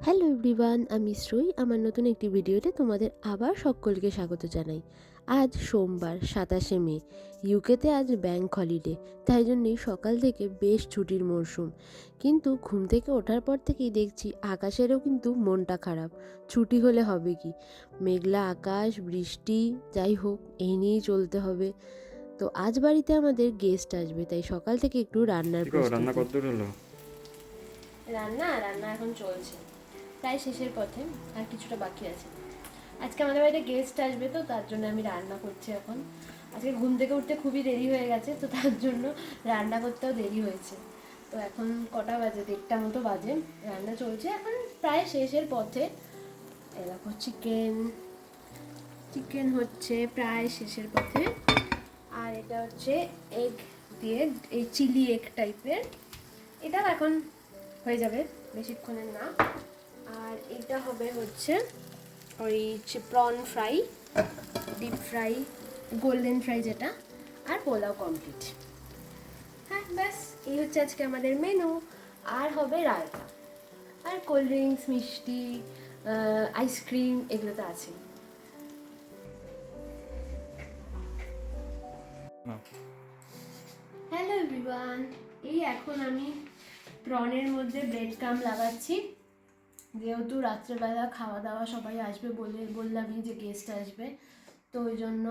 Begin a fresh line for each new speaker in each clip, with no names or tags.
Hello everyone আমি শ্রী আমার নতুন একটি ভিডিওতে তোমাদের আবার সকলকে স্বাগত জানাই। আজ সোমবার সাতাশে মে। ইউকেতে আজ ব্যাংক হলিডে তাই জন্যই সকাল থেকে বেশ ছুটির মরশুম কিন্তু ঘুম থেকে ওঠার পর থেকেই দেখছি আকাশেরও কিন্তু মনটা খারাপ। ছুটি হলে হবে কি? মেঘলা আকাশ বৃষ্টি যাই হোক এই নিয়েই চলতে হবে। তো আজ বাড়িতে আমাদের গেস্ট আসবে তাই সকাল থেকে একটু রান্নার
রান্না
রান্না এখন চলছে। প্রায় শেষের পথে, আর কিছুটা বাকি আছে। আজকে আমাদের বাড়িতে গেস্ট আসবে তো, তার জন্য আমি রান্না করছি এখন। আজকে ঘুম থেকে উঠতে খুবই দেরি হয়ে গেছে, তো তার জন্য রান্না করতেও দেরি হয়েছে। তো এখন কটা বাজে? দেড়টা মতো বাজে। রান্না চলছে এখন প্রায় শেষের পথে। দেখো চিকেন চিকেন হচ্ছে প্রায় শেষের পথে। আর এটা হচ্ছে এগ দিয়ে, এই চিলি এগ টাইপের এটাও এখন হয়ে যাবে, বেশিক্ষণের না। আর এটা হবে হচ্ছে ওই prawn fry deep fry golden fry যেটা, আর পোলাও কমপ্লিট হ্যাঁ ব্যাস, এই হচ্ছে আজকে আমাদের মেনু আর হবে রায়তা। আর কোল্ড ড্রিঙ্কস মিষ্টি আইসক্রিম এগুলো তো আছেই।
না।
হ্যালো এভরিওয়ান এই এখন আমি প্রনের মধ্যে ব্রেড কাম লাগাচ্ছি। যেহেতু রাত্রেবেলা খাওয়া দাওয়া সবাই আসবে বলে বললামই যে গেস্ট আসবে, তো ওই জন্য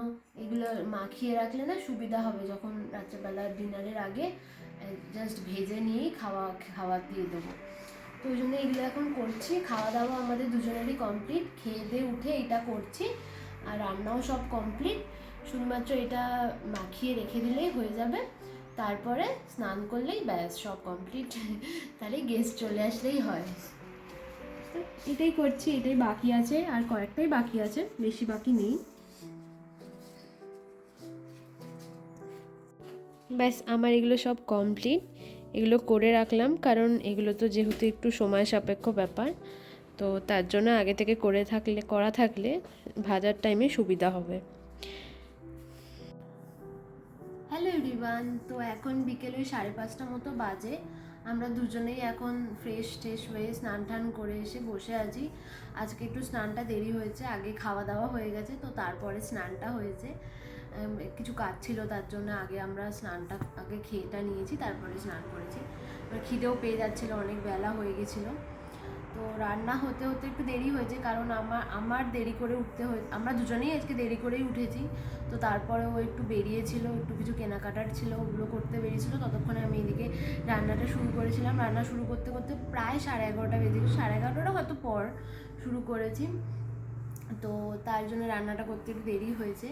এগুলো মাখিয়ে রাখলে না সুবিধা হবে যখন রাত্রেবেলা ডিনারের আগে জাস্ট ভেজে নিয়েই খাওয়া খাওয়া দিয়ে দেবো। তো ওই জন্য এগুলো এখন করছি খাওয়া দাওয়া আমাদের দুজনেরই কমপ্লিট খেয়ে দিয়ে উঠে এটা করছি আর রান্নাও সব কমপ্লিট শুধুমাত্র এটা মাখিয়ে রেখে দিলেই হয়ে যাবে, তারপরে স্নান করলেই ব্যাস সব কমপ্লিট তাহলে গেস্ট চলে আসলেই হয়। এটাই করছি এটাই বাকি আছে আর কয়েকটাই বাকি আছে বেশি বাকি নেই। ব্যাস আমার এগুলো সব কমপ্লিট এগুলো করে রাখলাম কারণ এগুলো তো যেহেতু একটু সময় সাপেক্ষ ব্যাপার তো তার জন্য আগে থেকে করে থাকলে করা থাকলে ভাজার টাইমে সুবিধা হবে। হ্যালো এভরিওয়ান তো এখন বিকেলে সাড়ে পাঁচটা মতো বাজে। আমরা দুজনেই এখন ফ্রেশ ট্রেশ হয়ে স্নান টান করে এসে বসে আছি। আজকে একটু স্নানটা দেরি হয়েছে, আগে খাওয়া দাওয়া হয়ে গেছে, তো তারপরে স্নানটা হয়েছে। কিছু কাজ ছিল, তার জন্য আগে আমরা স্নানটা, আগে খেয়েটা নিয়েছি, তারপরে স্নান করেছি। খিদেও পেয়ে যাচ্ছিল, অনেক বেলা হয়ে গেছিল। তো রান্না হতে হতে একটু দেরি হয়েছে, কারণ আমার আমার দেরি করে উঠতে হয়ে, আমরা দুজনেই আজকে দেরি করেই উঠেছি। তো তারপরে ও একটু বেরিয়েছিল, একটু কিছু কেনাকাটার ছিল, ওগুলো করতে বেরিয়েছিল। ততক্ষণে আমি এদিকে রান্নাটা শুরু করেছিলাম। রান্না শুরু করতে করতে প্রায় সাড়ে এগারোটা বেজে গেছে। সাড়ে এগারোটা হয়তো পর শুরু করেছি। তো তার জন্য রান্নাটা করতে একটু দেরি হয়েছে।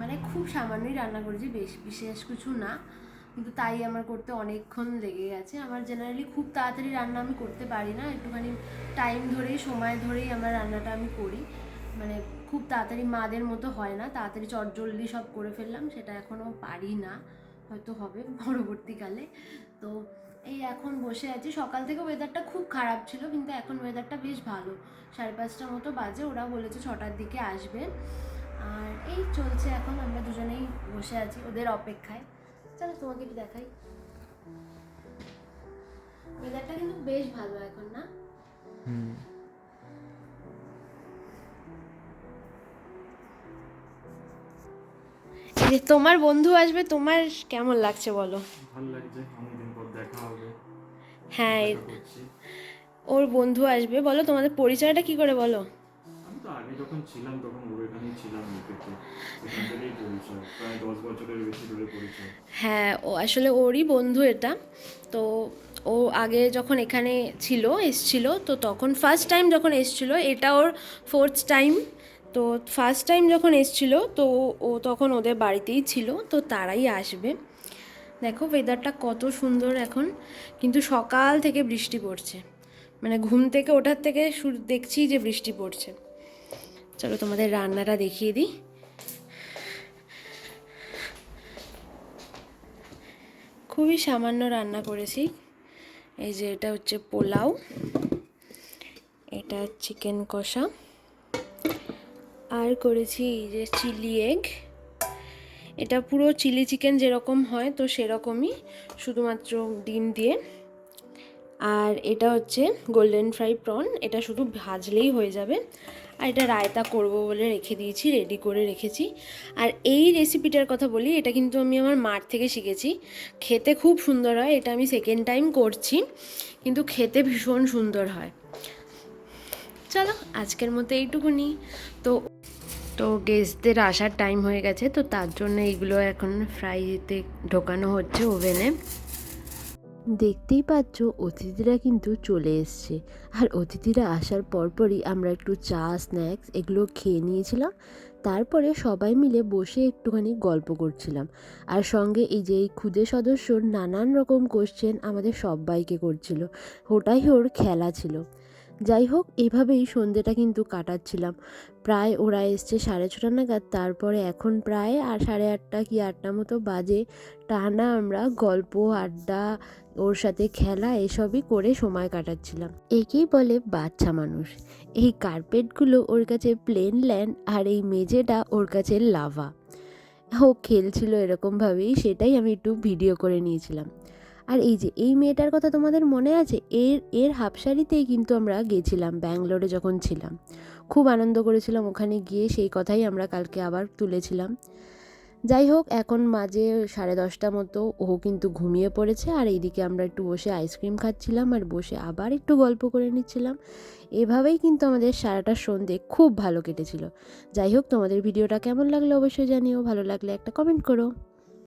মানে খুব সামান্যই রান্না করেছি, বেশ, বিশেষ কিছু না। কিন্তু তাই আমার করতে অনেকক্ষণ লেগে গেছে। আমার জেনারেলি খুব তাড়াতাড়ি রান্না আমি করতে পারি না। একটুখানি টাইম ধরেই, সময় ধরেই আমার রান্নাটা আমি করি। মানে খুব তাড়াতাড়ি মাদের মতো হয় না। তাড়াতাড়ি চটজলদি সব করে ফেললাম, সেটা এখনও পারি না। হয়তো হবে পরবর্তীকালে। তো এই এখন বসে আছি। সকাল থেকে ওয়েদারটা খুব খারাপ ছিল, কিন্তু এখন ওয়েদারটা বেশ ভালো। সাড়ে পাঁচটার মতো বাজে, ওরা বলেছে ছটার দিকে আসবে। আর এই চলছে এখন, আমরা দুজনেই বসে আছি ওদের অপেক্ষায়। চলো তোমাকে একটু দেখাই। ওয়েদারটা কিন্তু বেশ ভালো এখন না?
হুম।
যে তোমার বন্ধু আসবে তোমার কেমন লাগছে বলো?
ভালো লাগছে অনেকদিন পর দেখা হবে।
হ্যাঁ ওর বন্ধু আসবে। বলো তোমাদের পরিচয়টা কি করে বলো?
যখন ছিলাম, তখন ওর এখানেই ছিলাম প্রায় দশ বছরের বেশি ধরে
হ্যাঁ ও আসলে ওরই বন্ধু এটা। তো ও আগে যখন এখানে ছিল, এসছিল, তো তখন ফার্স্ট টাইম যখন এসছিল, এটা ওর ফোর্থ টাইম তো ফার্স্ট টাইম যখন এসছিল, তো ও তখন ওদের বাড়িতেই ছিল, তো তারাই আসবে। দেখো ওয়েদারটা কত সুন্দর এখন। কিন্তু সকাল থেকে বৃষ্টি পড়ছে। মানে ঘুম থেকে ওঠার থেকে দেখছি যে বৃষ্টি পড়ছে। চলো তোমাদের রান্নাটা দেখিয়ে দিই। খুবই সামান্য রান্না করেছি। এই যে এটা হচ্ছে পোলাও, এটা চিকেন কষা, আর করেছি এই যে চিলি এগ। এটা পুরো চিলি চিকেন যেরকম হয় তো সেরকমই, শুধুমাত্র ডিম দিয়ে। আর এটা হচ্ছে গোল্ডেন ফ্রাই প্রন এটা শুধু ভাজলেই হয়ে যাবে। আর এটা রায়তা করব বলে রেখে দিয়েছি রেডি করে রেখেছি। আর এই রেসিপিটার কথা বলি, এটা কিন্তু আমি আমার মার থেকে শিখেছি। খেতে খুব সুন্দর হয়, এটা আমি সেকেন্ড টাইম করছি, কিন্তু খেতে ভীষণ সুন্দর হয়। চলো, আজকের মতো এইটুকুনি। তো তো গেস্টদের আসার টাইম হয়ে গেছে, তো তার জন্য এইগুলো এখন ফ্রাইতে ঢোকানো হচ্ছে ওভেনে দেখতেই পাচ্ছ অতিথিরা কিন্তু চলে এসছে। আর অতিথিরা আসার পরপরই আমরা একটু চা, স্ন্যাক্স এগুলো খেয়ে নিয়েছিলাম। তারপরে সবাই মিলে বসে একটুখানি গল্প করছিলাম। আর সঙ্গে এই যে এই ক্ষুদে সদস্যর নানান রকম কোশ্চেন আমাদের সবাইকে করছিল। ওটাই ওর খেলা ছিল। যাই হোক, এভাবেই সন্ধেটা কিন্তু কাটাচ্ছিলাম। প্রায় ওরা এসছে সাড়ে ছটা নাগাদ, তারপরে এখন প্রায় আর সাড়ে আটটা কি আটটা মতো বাজে। টানা আমরা গল্প, আড্ডা ওর সাথে খেলা এসবই করে সময় কাটাচ্ছিলাম। একেই বলে বাচ্চা মানুষ। এই কার্পেটগুলো ওর কাছে প্লেন ল্যান্ড আর এই মেঝেটা ওর কাছে লাভা ও খেলছিল এরকমভাবেই, সেটাই আমি একটু ভিডিও করে নিয়েছিলাম। আর এই যে, এই মেয়েটার কথা তোমাদের মনে আছে? এর এর হাফশাড়িতেই কিন্তু আমরা গেছিলাম, ব্যাঙ্গালোরে যখন ছিলাম। খুব আনন্দ করেছিলাম ওখানে গিয়ে, সেই কথাই আমরা কালকে আবার তুলেছিলাম। যাই হোক, এখন মাঝে সাড়ে দশটা মতো, ও কিন্তু ঘুমিয়ে পড়েছে। আর এইদিকে আমরা একটু বসে আইসক্রিম খাচ্ছিলাম আর বসে আবার একটু গল্প করে নিচ্ছিলাম। এভাবেই কিন্তু আমাদের সারাটা সন্ধে খুব ভালো কেটেছিল। যাই হোক, তোমাদের ভিডিওটা কেমন লাগল অবশ্যই জানিও। ভালো লাগলে একটা কমেন্ট করো।